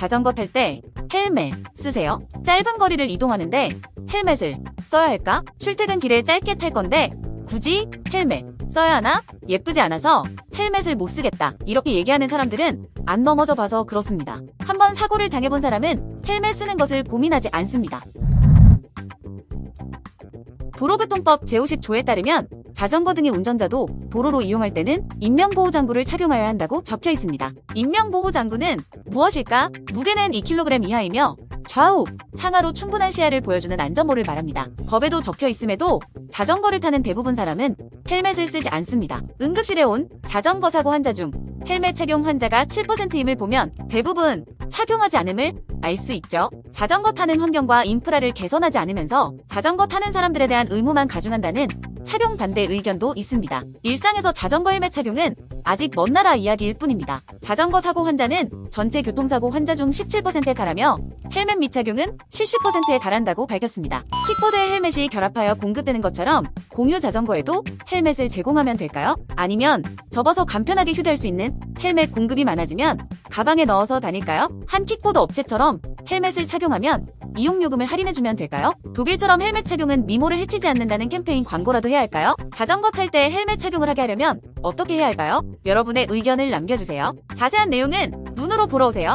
자전거 탈 때 헬멧 쓰세요. 짧은 거리를 이동하는데 헬멧을 써야 할까? 출퇴근길에 짧게 탈 건데 굳이 헬멧 써야 하나? 예쁘지 않아서 헬멧을 못 쓰겠다. 이렇게 얘기하는 사람들은 안 넘어져 봐서 그렇습니다. 한번 사고를 당해본 사람은 헬멧 쓰는 것을 고민하지 않습니다. 도로교통법 제50조에 따르면 자전거 등의 운전자도 도로로 이용할 때는 인명보호장구를 착용하여야 한다고 적혀 있습니다. 인명보호장구는 무엇일까? 무게는 2kg 이하이며 좌우, 상하로 충분한 시야를 보여주는 안전모를 말합니다. 법에도 적혀 있음에도 자전거를 타는 대부분 사람은 헬멧을 쓰지 않습니다. 응급실에 온 자전거 사고 환자 중 헬멧 착용 환자가 7%임을 보면 대부분 착용하지 않음을 알 수 있죠. 자전거 타는 환경과 인프라를 개선하지 않으면서 자전거 타는 사람들에 대한 의무만 가중한다는 착용 반대 의견도 있습니다. 일상에서 자전거 헬멧 착용은 아직 먼 나라 이야기일 뿐입니다. 자전거 사고 환자는 전체 교통사고 환자 중 17%에 달하며 헬멧 미착용은 70%에 달한다고 밝혔습니다. 킥보드에 헬멧이 결합하여 공급되는 것처럼 공유 자전거에도 헬멧을 제공하면 될까요? 아니면 접어서 간편하게 휴대할 수 있는 헬멧 공급이 많아지면 가방에 넣어서 다닐까요? 한 킥보드 업체처럼 헬멧을 착용하면 이용요금을 할인해주면 될까요? 독일처럼 헬멧 착용은 미모를 해치지 않는다는 캠페인 광고라도 해야 할까요? 자전거 탈 때 헬멧 착용을 하게 하려면 어떻게 해야 할까요? 여러분의 의견을 남겨주세요. 자세한 내용은 눈으로 보러 오세요.